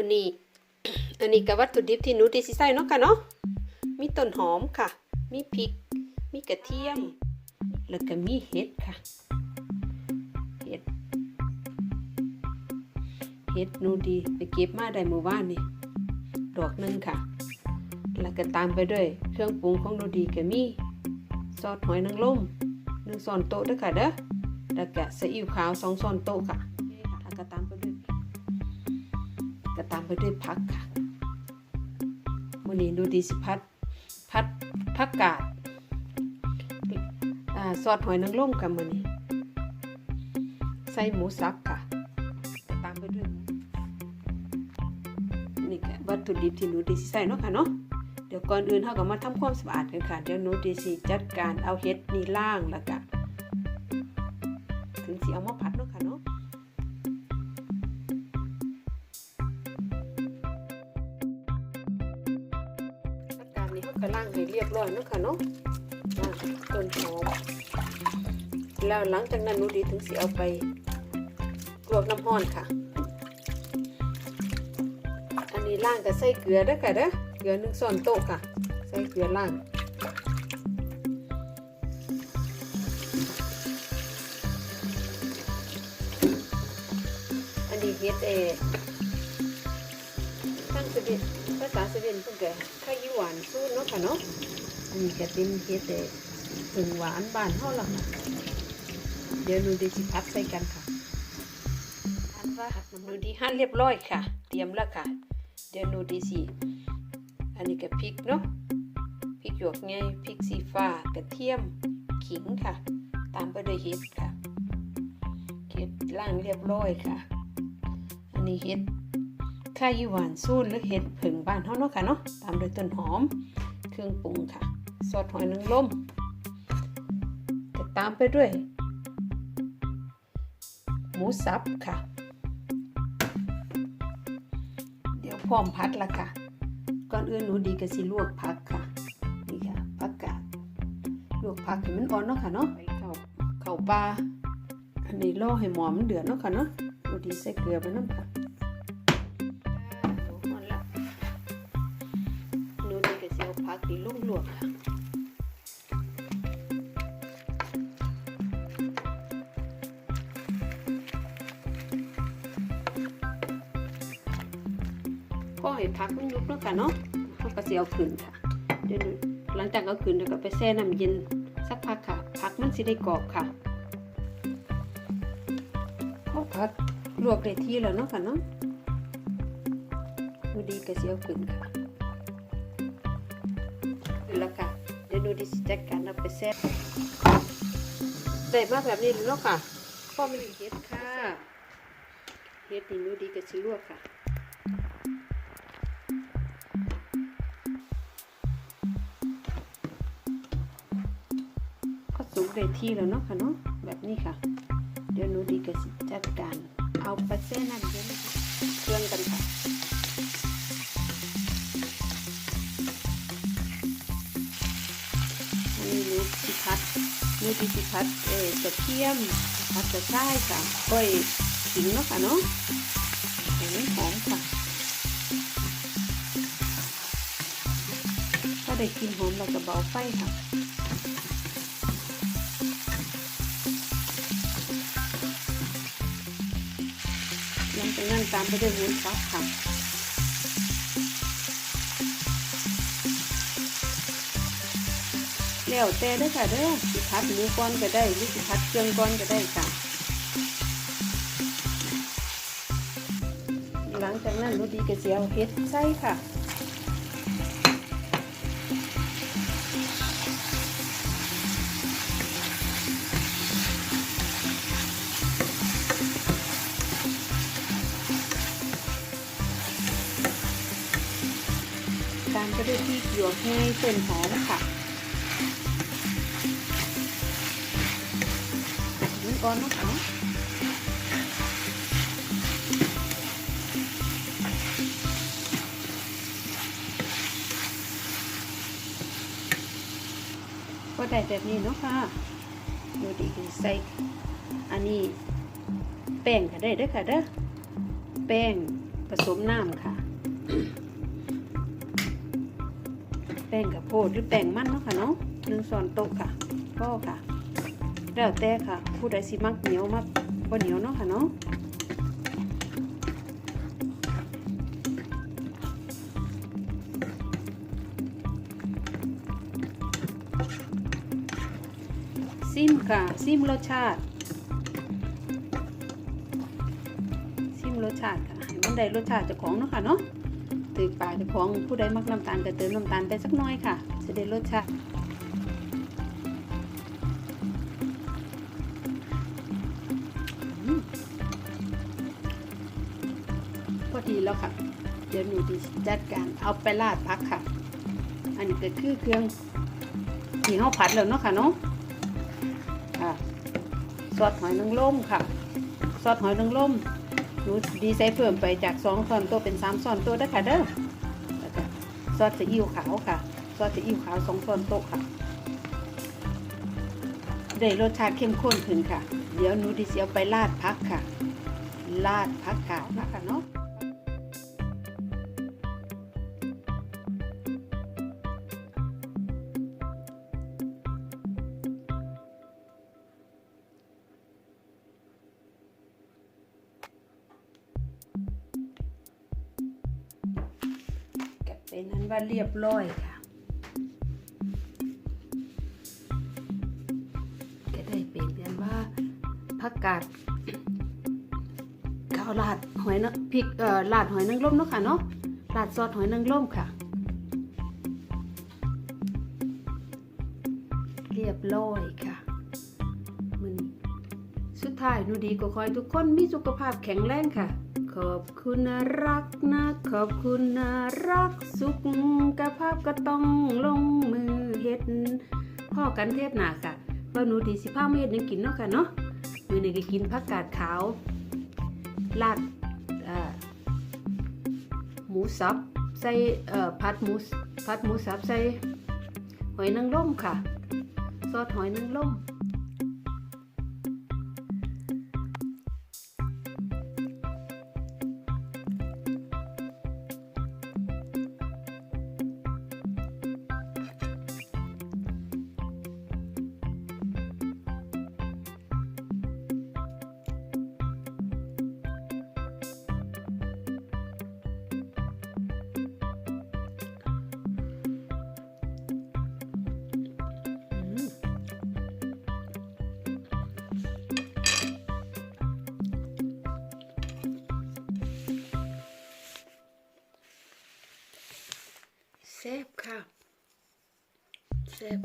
มื้อนี้อันนี้ก็วัตถุดิบที่หนูที่สิใส่เนาะค่ะเนาะมีต้นหอมค่ะ มีพริก มีกระเทียม แล้วก็มีเห็ดค่ะเห็ดเห็ดหนูดีไปเก็บมาได้เมื่อวานนี่ดอกหนึงค่ะ แล้วก็ตามไปด้วย เครื่องปรุงของหนูดีก็มีซอสหอยนางรมหนึ่งช้อนโต๊ะด้อค่ะเด้อแล้วก็ซีอิ๊วขาวสองช้อนโต๊ะค่ะ ตามไปด้วยผักค่ะมื้อนี้ดูดีสิพัดพัดผักกาดอ่าซอสหอยนางรมค่ะมือนี้ ใส่หมูสับค่ะ ตามไปด้วยนี่ค่ะวัตถุดิบที่หนูดีสิใส่เนาะค่ะเนาะเดี๋ยวก่อนอื่นเราก็มาทำความสะอาดกันค่ะ เดี๋ยวหนูดีสิจัดการเอาเห็ดนี่ล่างแล้วก็ถึงสิเอามา ร้อยเนาะค่ะเนาะต้นหอมแล้วหลังจากนั้นนูดีถึงสิเอาไปลวกน้ำร้อนค่ะ อันนี้ล่างก็ใส่เกลือด้อค่ะเด้อ เกลือหนึ่งช้อนโต๊ะค่ะ ใส่เกลือล่าง อันนี้เฮ็ดเอตั้งสะเบียนภาษาสะเบียนเพิ่นก็ข้าวยี่หวานสู้เนาะค่ะเนาะ นนี้ก็เป็นเฮ็ดเอถึงหวานบ้านเฮาล่ะค่ะเดี๋ยวหนูดีสิพัดใส่กันค่ะอันว่าหนูดีหั่นเรียบร้อยค่ะ เตรียมแล้วค่ะ เดี๋ยวหนูดีสิอันนี้ก็พริกเนาะพริกหยวกไงพริกสีฟ้ากระเทียมขิงค่ะ ตามไปด้วยเห็ดค่ะเห็ดล่างเรียบร้อยค่ะ อันนี้เห็ดข้าวยี่หวานซูนหรือเห็ดผึ่งบ้านเฮาเนาะค่ะเนาะตามด้วยต้นหอม เครื่องปรุงค่ะ ซอสหอยนางรมก็ตามไปด้วย หมูสับค่ะ เดี๋ยวพร้อมพัดละค่ะ ก่อนอื่นหนูดีก็สิลวกผักค่ะ นี่ค่ะผักกาดลวกผักให้มันอ่อนเนาะค่ะเนาะไปเข้าเข้าปลาอันนี้รอให้หมอมันเดือดเนาะค่ะเนาะหนูดีใส่เกลือไปน้ำค่ะอ่าอ่อนละหนูดีก็สิเอาผักที่ลงลวกค่ะ ก็ให้พักมันยุบแล้วกันเนาะเขาก็เสิเอาขึ้นค่ะเดี๋ยวหลังจากเอาขึ้นแล้วก็ไปแช่น้ำเย็นสักพักค่ะ พักมันสิได้กรอบค่ะพอพักลวกได้ที่แล้วเนาะค่ะเนาะดูดีก็เสิเอาขึ้นค่ะขึ้นแล้วค่ะเดี๋ยวดูดีสิจัดการเอาไปแช่ได้มาแบบนี้แล้วเนาะค่ะพ่อมันเฮ็ดค่ะเฮ็ดนี่ดูดีก็สิลวกค่ะ สุกได้ที่แล้วเนาะค่ะเนาะแบบนี้ค่ะ เดี๋ยวหนูดีก็สิจัดการ เอาไปเส้นน้ำเย็นนะคะเครื่องกันค่ะอันนี้หนูสิพัดหนูดีสิพัดเอ่อกระเทียมพัดกระชายค่ะก้อยขิงเนาะค่ะเนาะให้มันหอมค่ะถ้าได้กินหอมเราจะเบาไฟค่ะ จากนั้นตามไปด้วยวุ้นฟักค่ะแล้วแต่ได้ค่ะเด้อสิพัดหมูก้อนก็ได้หรือสิพัดเครื่องก้อนก็ได้ค่ะ หลังจากนั้นรดีกระเจียวเฮ็ดใส่ค่ะ ตามได้วยพริกหยวกให้ต้นหอมค่ะมันก่อนนะคะก็ได้แบบนี้เนาะค่ะ ดูดีใส่อันนี้แป้งก็ได้ด้อค่ะเด้อ แป้งผสมน้ำค่ะ แป้งกับโพดหรือแป้งมันเนาะค่ะเนาะหนึ่งส่วนโต๊ะค่ะก็ค่ะ แล้วแต่ค่ะ ผู้ใดสิมักเหนียวมักบ่เหนียวเนาะค่ะเนาะซิมค่ะ ซิมรสชาติ ซิมรสชาติค่ะ ให้มันได้รสชาติเจ้าของเนาะค่ะเนาะ ตือปากเจ้าของผู้ใดมักน้ำตาลก็เติมน้ำตาลไปสักน้อยค่ะ จะได้รสชาติพอดีแล้วค่ะ เดี๋ยวหนูจะจัดการเอาไปราดพักค่ะ อันนี้ก็คือเครื่องที่เฮาผัดแล้วเนาะค่ะเนาะค่ะซอสหอยนางรมค่ะซอสหอยนางรม หนูดีไซน์เพิ่มไปจากสองซอนโตเป็นสามซอนโตได้ค่ะเด้อแล้วก็ซอสซีอิ๊วขาวค่ะ ซอสซีอิ๊วขาวสองซอนโตค่ะ ได้รสชาติเข้มข้นขึ้นค่ะ เดี๋ยวหนูดีเสียไปราดพักค่ะ ราดพักกาวนะคะเนาะ เป็นนั้นว่าเรียบร้อยค่ะ ก็ได้เป็นเรียนว่าผักกาดข้าวราดหอยนะพริกเอ่อราดหอยนางรมเนาะค่ะเนาะราดซอสหอยนางรมค่ะ เรียบร้อยค่ะมันสุดท้ายนูดีก็ขอให้ทุกคนมีสุขภาพแข็งแรงค่ะ ขอบคุณนะรักนะ ขอบคุณนะรักสุขภาพก็ต้องลงมือเฮ็ดพ่อกันเทศหนาค่ะว่าหนูดีสิพามาเฮ็ดยังกินเนาะค่ะเนาะมื้อนี้ก็กินผักกาดขาวลาดหมูสับใส่ผัดหมูผัดหมูสับใส่หอยนางรมค่ะ ซอสหอยนางรม แซ่บค่ะแซ่บ